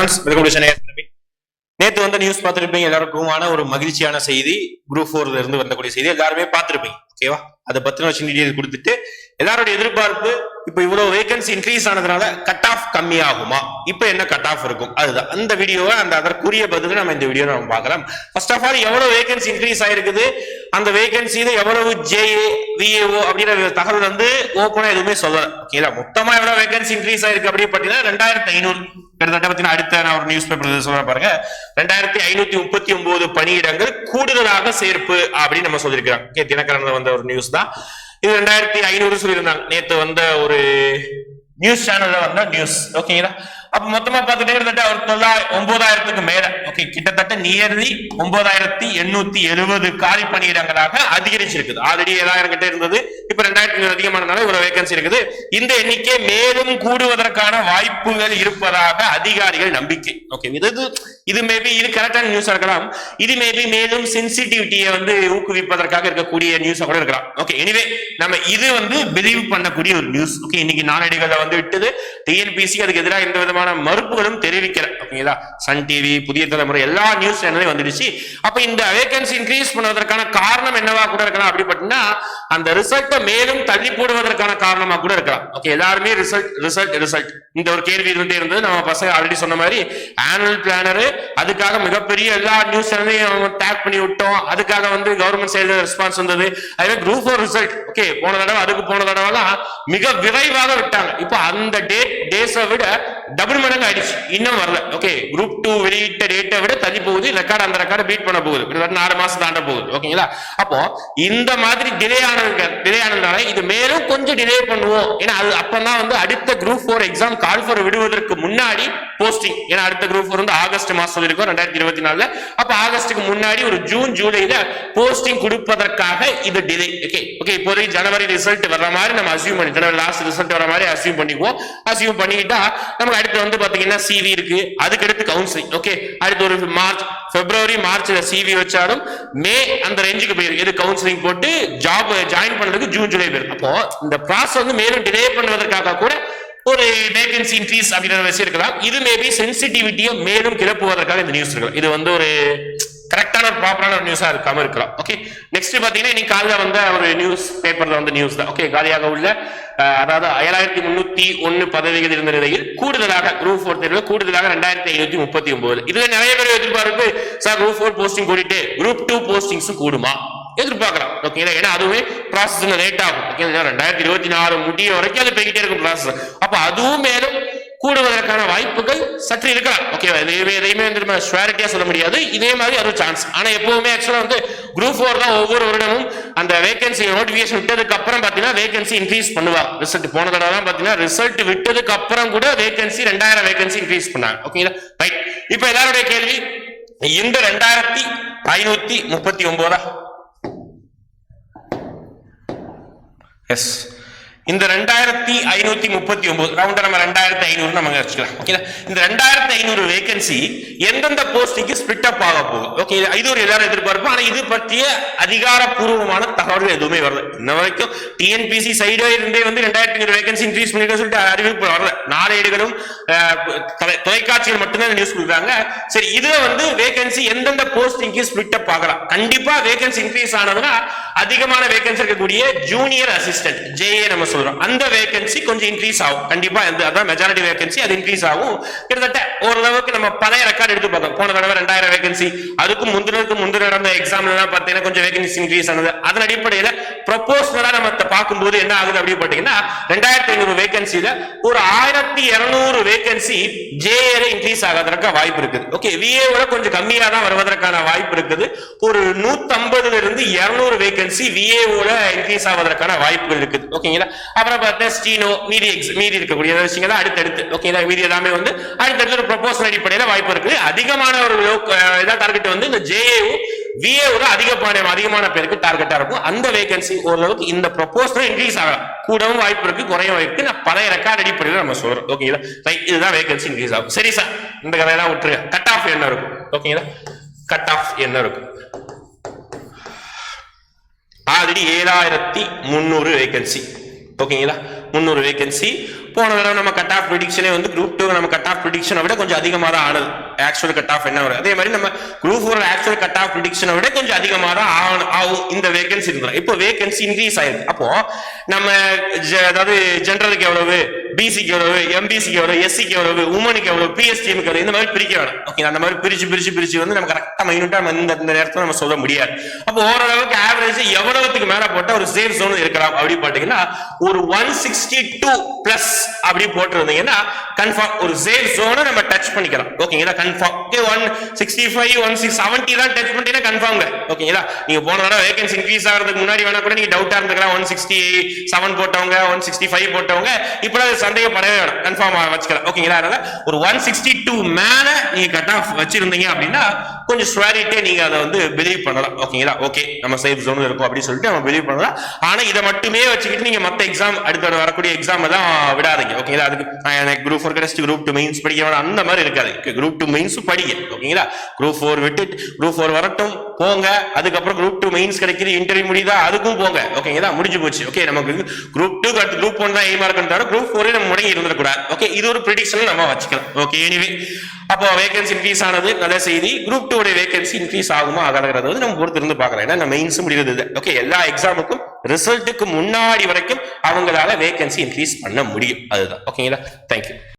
Friends welcome to Chennai நேத்து வந்த news பார்த்துருப்பீங்க எல்லாருக்குமான ஒரு மகிழ்ச்சியான செய்தி. குரூப் ஃபோர்ல இருந்து வந்தக்கூடிய செய்தி எல்லாருமே பார்த்துருப்பீங்க. ஓகேவா அதை பத்தின சின்ன டீடைல் கொடுத்துட்டு எல்லாரோட எதிர்பார்ப்பு இப்போ இவ்வளவு வேகன்சி இன்க்ரீஸ் ஆனதுனால கட் ஆஃப் கம்மி ஆகுமா இப்போ என்ன கட் ஆஃப் இருக்கும்? அதுதான். அந்த வீடியோவை அந்த அதற்குரிய பதில் நம்ம இந்த வீடியோ நம்ம பார்க்கலாம். ஃபர்ஸ்ட் ஆஃப் ஆல் எவ்வளவு வேகன்சி இன்க்ரீஸ் ஆயிருக்குது? அந்த வேகன்சியில எவ்வளவு ஜேஏ விஏஓ அப்படின்ற தகவல் வந்து ஓப்பனா எதுவுமே சொல்லல. ஓகேங்களா மொத்தமா எவ்வளவு வேகன்சி இன்க்ரீஸ் ஆயிருக்கு அப்படின்னு பாத்தீங்கன்னா ரெண்டாயிரத்தி ஐநூறு. கிட்டத்தட்ட பாத்தீங்கன்னா அடுத்த நான் ஒரு நியூஸ் பேப்பர் சொல்ல பாருங்க. ரெண்டாயிரத்தி ஐநூத்தி முப்பத்தி ஒன்பது பணியிடங்கள் கூடுதலாக சேர்ப்பு அப்படின்னு நம்ம சொல்லியிருக்கிறோம். ஓகே தினகரன் வந்த ஒரு நியூஸ் தான். இது ரெண்டாயிரத்தி ஐநூறு சொல்லியிருந்தாங்க. நேத்து வந்த ஒரு நியூஸ் சேனல்ல வந்த நியூஸ் ஓகேங்களா அப்ப மொத்தமா பார்த்துட்டே கிட்டத்தட்ட ஒரு தொள்ளாயிரம் ஒன்பதாயிரத்துக்கு மேல. ஓகே கிட்டத்தட்ட நியர்லி ஒன்பதாயிரத்தி எண்ணூத்தி எழுபது காலி பணியிடங்களாக அதிகரிச்சிருக்குது. ஆல்ரெடி ஏழாயிரம் கிட்ட இருந்தது. இப்ப ரெண்டாயிரத்தி அதிகமானதுனால இவ்வளவு வேகன்சி இருக்குது. இந்த எண்ணிக்கை மேலும் கூடுவதற்கான வாய்ப்புகள் இருப்பதாக அதிகாரிகள் நம்பிக்கை. ஓகே இது இது- மேபி இது கரெக்டான நியூஸா இருக்கலாம். இது மேபி மேலும் சென்சிட்டிவிட்டியை வந்து ஊக்குவிப்பதற்காக இருக்கக்கூடிய நியூஸா கூட இருக்கலாம். ஓகே எனிவே நம்ம இது வந்து பிலீவ் பண்ணக்கூடிய ஒரு நியூஸ் ஓகே இன்னைக்கு நாளடிகளில் வந்து விட்டது. டிஎன்பிசி அதுக்கு எதிராக எந்த விதமான மறுப்புகளும் தெரிவிக்கல. ஓகேங்களா சன் டிவி புதிய தலைமுறை எல்லா நியூஸ் சேனலையும் வந்துடுச்சு. அப்ப இந்த வேகன்சி இன்க்ரீஸ் பண்ணுவதற்கான காரணம் என்னவா கூட இருக்கலாம். அப்படி பார்த்தீங்கன்னா அந்த ரிசல்ட்டை மேலும் தள்ளி போடுவதற்கான காரணமா கூட இருக்கலாம். ஓகே எல்லாருமே ரிசல்ட் ரிசல்ட் ரிசல்ட் இந்த ஒரு கேள்வி இருந்தே இருந்தது. நம்ம பசங்க ஆல்ரெடி சொன்ன மாதிரி ஆனுவல் பிளானரு அதுக்காக மிகப்பெரிய எல்லா நியூஸ் சேனலையும் டேக் பண்ணி விட்டோம். அதுக்காக வந்து கவர்மெண்ட் சைடு ரெஸ்பான்ஸ் வந்தது. அதுவே குரூப் ஃபோர் ரிசல்ட் ஓகே போன தடவை அதுக்கு போன தடவைலாம் மிக விரைவாக விட்டாங்க. இப்போ அந்த டேட் டேஸை விட டபுள் மடங்கு ஆயிடுச்சு. இன்னும் வரல. ஓகே குரூப் டூ வெளியிட்ட டேட்டை விட தள்ளி போகுது ரெக்கார்டு அந்த ரெக்கார்டு பீட் பண்ண போகுது. கிட்டத்தட்ட ஆறு மாசம் தாண்ட போகுது. ஓகேங்களா அப்போ இந்த மாதிரி டிலே ஆனதுக்கு டிலே ஆனதுனால இது மேலும் கொஞ்சம் டிலே பண்ணுவோம். ஏன்னா அது அப்பதான் வந்து அடுத்த group four exam call for விடுவதற்கு முன்னாடி போஸ்டிங் ஏன்னா அடுத்த குரூப் ஃபோர் வந்து ஆகஸ்ட் மாசம் இருக்கும் ரெண்டாயிரத்தி இருபத்தி நாலுல. அப்ப ஆகஸ்டுக்கு முன்னாடி ஒரு ஜூன் ஜூலைல போஸ்டிங் கொடுப்பதற்காக இது டிலே ஓகே ஓகே இப்போதைக்கு ஜனவரி ரிசல்ட் வர்ற மாதிரி நம்ம அசியூம் பண்ணி ஜனவரி லாஸ்ட் ரிசல்ட் வர மாதிரி அசியூம் பண்ணிக்குவோம். அசியூம் பண்ணிக்கிட்டா நமக்கு அடுத்து வந்து பாத்தீங்கன்னா சிவி இருக்கு. அதுக்கு அடுத்து கவுன்சிலிங் ஓகே அடுத்து ஒரு மார்ச் பிப்ரவரி மார்ச்ல சிவி வச்சாலும் மே அந்த ரேஞ்சுக்கு போயிருக்கு எது கவுன்சிலிங் போட்டு ஜாப் ஜாயின் பண்றதுக்கு ஜூன் ஜூலை போயிருக்கு அப்போ இந்த ப்ராசஸ் வந்து மேலும் டிலே பண்ணுவதற்காக கூட ஒரு வேகன்சி இன்க்ரீஸ் அப்படின்ற விஷயம் இருக்கலாம். இது மேபி சென்சிட்டிவிட்டியை மேலும் கிளப்புவதற்காக இந்த நியூஸ் இருக்கலாம். இது வந்து ஒரு கரெக்டான ஒரு ப்ராப்பரான ஒரு நியூஸாக இருக்காம இருக்கலாம். ஓகே நெக்ஸ்ட் பார்த்தீங்கன்னா இன்னைக்கு காலையில் வந்த ஒரு நியூஸ் பேப்பரில் வந்து நியூஸ் தான். ஓகே காலியாக உள்ள அதாவது ஏழாயிரத்தி முன்னூத்தி ஒன்னு பதவிகள் இருந்த நிலையில் கூடுதலாக குரூப் ஃபோர் தேர்வில் கூடுதலாக ரெண்டாயிரத்தி ஐநூத்தி முப்பத்தி ஒன்பது இதுல நிறைய பேர் எதிர்பார்ப்பு. சார் குரூப் ஃபோர் போஸ்டிங் கூட்டிட்டு குரூப் டூ போஸ்டிங்ஸும் கூடுமா? எதிர்பார்க்கலாம். ஓகேங்களா ஏன்னா அதுவுமே ப்ராசஸ் லேட் ஆகும். ஓகேங்களா ரெண்டாயிரத்தி இருபத்தி நாலு முடிய வரைக்கும் அது போய்கிட்டே இருக்கும் ப்ராசஸ் அப்போ அதுவும் மேலும் கூடுவதற்கான வாய்ப்புகள் சற்று இருக்கலாம். ஓகேவா எதையுமே எதையுமே வந்து நம்ம ஷுவாரிட்டியா சொல்ல முடியாது. இதே மாதிரி அது சான்ஸ் ஆனா எப்பவுமே ஆக்சுவலா வந்து குரூப் ஃபோர் தான் ஒவ்வொரு வருடமும் அந்த வேகன்சி நோட்டிபிகேஷன் விட்டதுக்கு அப்புறம் பாத்தீங்கன்னா வேகன்சி இன்க்ரீஸ் பண்ணுவாங்க ரிசல்ட் போன தடவை தான் பாத்தீங்கன்னா ரிசல்ட் விட்டதுக்கு அப்புறம் கூட வேகன்சி ரெண்டாயிரம் வேகன்சி இன்க்ரீஸ் பண்ணாங்க. ஓகேங்களா ரைட் இப்போ எல்லாருடைய கேள்வி? இந்த ரெண்டாயிரத்தி ஐநூத்தி முப்பத்தி ஒன்பதா எஸ் இந்த ரெண்டாயிரத்தி ஐநூத்தி முப்பத்தி ஒன்பது ரவுண்டா நம்ம ரெண்டாயிரத்தி ஐநூறு நம்ம வச்சுக்கலாம். ஓகேங்களா இந்த ரெண்டாயிரத்தி ஐநூறு வேகன்சி எந்தெந்த போஸ்டிங்கு ஸ்பிட் அப் ஆக போகும் ஓகே இது ஒரு எல்லாரும் எதிர்பார்ப்பு ஆனா இது பற்றிய அதிகாரப்பூர்வமான தகவல்கள் எதுவுமே வரல. இன்ன வரைக்கும் டிஎன்பிசி சைடு இருந்தே வந்து ரெண்டாயிரத்தி ஐநூறு வேகன்சி இன்க்ரீஸ் பண்ணிட்டு சொல்லிட்டு அறிவிப்பு வரல. நாளேடுகளும் தொலைக்காட்சிகள் மட்டும்தான் நியூஸ் கொடுக்குறாங்க. சரி இதுல வந்து வேகன்சி எந்தெந்த போஸ்டிங்க்கு ஸ்பிட் அப் ஆகலாம்? கண்டிப்பா வேகன்சி இன்க்ரீஸ் ஆனதுன்னா அதிகமான வேகன்சி இருக்கக்கூடிய ஜூனியர் அசிஸ்டன்ட் ஜேஏ நம்ம வரும். அந்த வேகன்சி கொஞ்சம் இன்க்ரீஸ் ஆகும். கண்டிப்பா அந்த அதான் மெஜாரிட்டி வேகன்சி அது இன்க்ரீஸ் ஆகும். கிட்டத்தட்ட ஓரளவுக்கு நம்ம பழைய ரெக்கார்டு எடுத்து பார்த்தோம். போன தடவை ரெண்டாயிரம் வேகன்சி அதுக்கும் முந்தினதுக்கு முந்தின நடந்த எக்ஸாம்ல எல்லாம் பார்த்தீங்கன்னா கொஞ்சம் வேகன்சி இன்க்ரீஸ் ஆனது. அதன் அடிப்படையில ப்ரொபோஷனலா நம்ம பார்க்கும்போது என்ன ஆகுது அப்படின்னு பாத்தீங்கன்னா ரெண்டாயிரத்தி ஐநூறு வேகன்சில ஒரு ஆயிரத்தி இருநூறு வேகன்சி ஜேஏல இன்க்ரீஸ் ஆகிறதுக்கு வாய்ப்பு இருக்குது. ஓகே விஏவோட கொஞ்சம் கம்மியா தான் வருவதற்கான வாய்ப்பு இருக்குது. ஒரு நூத்தம்பதுல இருந்து இருநூறு வேகன்சி விஏஓல இன்க்ரீஸ் ஆவதற்கான வாய்ப்புகள் இருக்குது. ஓகேங்களா அப்புறம் பார்த்தா ஸ்டீனோ மீதி எக்ஸ் மீதி இருக்கக்கூடிய விஷயங்கள் அடுத்தடுத்து. ஓகேங்களா மீதி எல்லாமே வந்து அடுத்தடுத்து ஒரு ப்ரொபோசல் அடிப்படையில வாய்ப்பு இருக்குது. அதிகமான ஒரு இதாக டார்கெட் வந்து இந்த ஜேஏஓ அதிக அதிகமான அதிகமான பேருக்கு டார்கெட்டா இருக்கும். அந்த வேகன்சி ஓரளவுக்கு இந்த ப்ரொபோசல் இன்க்ரீஸ் ஆகலாம். கூடவும் வாய்ப்பு இருக்கு குறைய வாய்ப்பு இருக்கு. நான் பழைய ரெக்கார்ட் அடிப்படையில் நம்ம சொல்றோம். ஓகேங்களா ரைட் இதுதான் வேகன்சி இன்க்ரீஸ் ஆகும். சரி சார் இந்த கதையெல்லாம் விட்டுருங்க. கட் ஆஃப் என்ன இருக்கும்? ஓகேங்களா கட் ஆஃப் என்ன இருக்கும்? ஆல்ரெடி ஏழாயிரத்தி முந்நூறு வேகன்சி ஓகேங்களா முந்நூறு வேகன்சி போன தடவை நம்ம கட் ஆஃப் ப்ரிடிக்ஷனே வந்து குரூப் டூ நம்ம கட் ஆஃப் ப்ரிடிக்ஷனை விட கொஞ்சம் அதிகமாக தான் ஆனது. ஆக்சுவல் கட் ஆஃப் என்ன வரும்? அதே மாதிரி நம்ம group four actual cut off ப்ரிடிக்ஷனை விட கொஞ்சம் அதிகமாக தான் ஆகணும் ஆகும் இந்த வேகன்சி இருந்தோம் இப்போ வேகன்சி இன்க்ரீஸ் ஆயிருக்கு. அப்போ நம்ம அதாவது ஜென்ரலுக்கு எவ்வளவு? பிசிக்கு எவ்வளவு எம்பிசிக்கு எவ்வளவு எஸ்சிக்கு எவ்வளவு உமனுக்கு எவ்வளவு பிஎஸ்டிக்கு எவ்வளவு இந்த மாதிரி பிரிக்க வேணும். ஓகே அந்த மாதிரி பிரிச்சு பிரிச்சு பிரிச்சு வந்து நம்ம கரெக்டா மைனூட்டா இந்த இந்த நேரத்துல நம்ம சொல்ல முடியாது. அப்போ ஓரளவுக்கு ஆவரேஜ் எவ்வளவுக்கு மேல போட்டா ஒரு சேஃப் ஜோன் இருக்கலாம் அப்படி பாத்தீங்கன்னா ஒரு ஒன் சிக்ஸ்டி டூ பிளஸ் அப்படி போட்டிருந்தீங்கன்னா கன்ஃபார்ம் ஒரு சேஃப் ஜோனை நம்ம டச் பண்ணிக்கலாம். ஓகேங்களா confirm okay one sixty five one six seventy தான் டச் பண்ணிட்டீங்கன்னா கன்ஃபார்ம் ஓகேங்களா நீங்க போன தடவை வேகன்சி இன்க்ரீஸ் ஆகிறதுக்கு முன்னாடி வேணா கூட நீங்க டவுட்டா இருந்துக்கலாம் ஒன் சிக்ஸ்டி செவன் போட்டவங்க ஒன் சிக்ஸ்டி ஃபைவ் போட்டவங்க இப்போ அது சந்தேகப்படவே வேணும். கன்ஃபார்ம் வச்சுக்கலாம் ஓகேங்களா அதனால ஒரு ஒன் சிக்ஸ்டி டூ மேல நீங்க கட் ஆஃப் வச்சிருந்தீங்க அப்படின்னா கொஞ்சம் ஸ்வேரிட்டே நீங்க அதை வந்து பிலீவ் பண்ணலாம். ஓகேங்களா ஓகே நம்ம சேஃப் ஜோன் இருக்கும் அப்படின்னு சொல்லிட்டு நம்ம பிலீவ் பண்ணலாம். ஆனா இதை மட்டுமே வச்சுக்கிட்டு நீங்க மத்த எக்ஸாம் அடுத்த வரக்கூடிய எக்ஸாம் எல்லாம் விடாதீங்க. ஓகேங்களா அதுக்கு நான் எனக்கு குரூப் ஃபோர் கிடைச்சி குரூப் டூ மெயின்ஸ் படிக்க வேணாம். அந்த மாதிரி இருக்காது. குரூப் டூ மெயின்ஸ் படிங்க. ஓகேங்களா குரூப் ஃபோர் விட்டு குரூப் ஃபோர் வரட்டும் போங்க. அதுக்கப்புறம் குரூப் டூ மெயின்ஸ் கிடைக்கிது இன்டர்வியூ முடியுதா? அதுக்கும் போங்க. ஓகேங்களா முடிஞ்சு போச்சு. ஓகே நமக்கு குரூப் டூ அடுத்து குரூப் ஒன் தான் எய்மா இருக்கணும் குரூப் ஃபோர் நம்ம முடங்கி இருந்துடக்கூடாது ஓகே இது ஒரு ப்ரிடிக்ஷன் நம்ம வச்சுக்கலாம். ஓகே எனிவே அப்போ வேகன்சி இன்க்ரீஸ் ஆனது நல்ல செய்தி. குரூப் டூ உடைய வேகன்சி இன்க்ரீஸ் ஆகுமா ஆகாதுங்கிறது வந்து நம்ம பொறுத்து இருந்து பார்க்கலாம். ஏன்னா நம்ம மெயின்ஸ் முடிகிறது ஓகே எல்லா எக்ஸாமுக்கும் ரிசல்ட்டுக்கு முன்னாடி வரைக்கும் அவங்களால வேகன்சி இன்க்ரீஸ் பண்ண முடியும். அதுதான். ஓகேங்களா தேங்க்யூ